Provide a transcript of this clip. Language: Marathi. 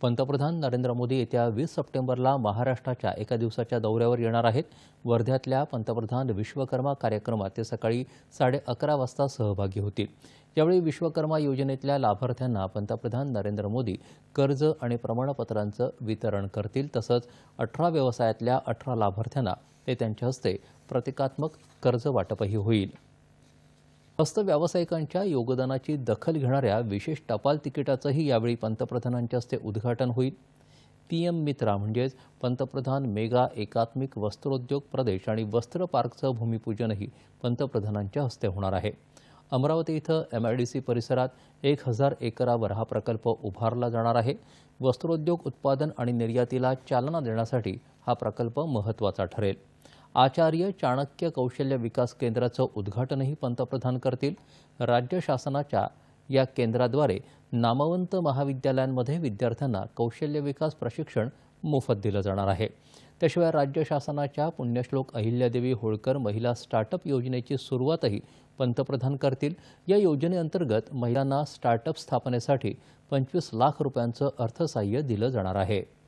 पंतप्रधान नरेंद्र मोदी येत्या वीस सप्टेंबरला महाराष्ट्राच्या एका दिवसाच्या दौऱ्यावर येणार आहेत. वर्ध्यातल्या पंतप्रधान विश्वकर्मा कार्यक्रमात ते सकाळी साडे अकरा वाजता सहभागी होतील. यावेळी विश्वकर्मा योजनेतल्या लाभार्थ्यांना पंतप्रधान नरेंद्र मोदी कर्ज आणि प्रमाणपत्रांचं वितरण करतील तसंच अठरा व्यवसायातल्या अठरा लाभार्थ्यांना ते त्यांच्या हस्ते प्रतिकात्मक कर्ज वाटपही होईल. हस्त व्यावसायिकांच्या योगदानाची दखल घेणाऱ्या विशेष टपाल तिकिटाचंही यावेळी पंतप्रधानांच्या हस्ते उद्घाटन होईल. पी एम मित्रा म्हणजेच पंतप्रधान मेगा एकात्मिक वस्त्रोद्योग प्रदेश आणि वस्त्र पार्कचं भूमिपूजनही पंतप्रधानांच्या हस्ते होणार आहे. अमरावती इथं एम आय डी सी परिसरात एक हजार एकरावर हा प्रकल्प उभारला जाणार आहे. वस्त्रोद्योग उत्पादन आणि निर्यातीला चालना देण्यासाठी हा प्रकल्प महत्त्वाचा ठरेल. आचार्य चाणक्य कौशल्य विकास केंद्राचं उद्घाटनही पंतप्रधान करतील. राज्य शासनाच्या या केंद्राद्वारे नामवंत महाविद्यालयांमध्ये विद्यार्थ्यांना कौशल्य विकास प्रशिक्षण मोफत दिलं जाणार आहे. त्याशिवाय राज्य शासनाच्या पुण्यश्लोक अहिल्यादेवी होळकर महिला स्टार्टअप योजनेची सुरुवातही पंतप्रधान करतील. या योजनेअंतर्गत महिलांना स्टार्टअप स्थापनेसाठी पंचवीस लाख रुपयांचं अर्थसहाय्य दिलं जाणार आहे.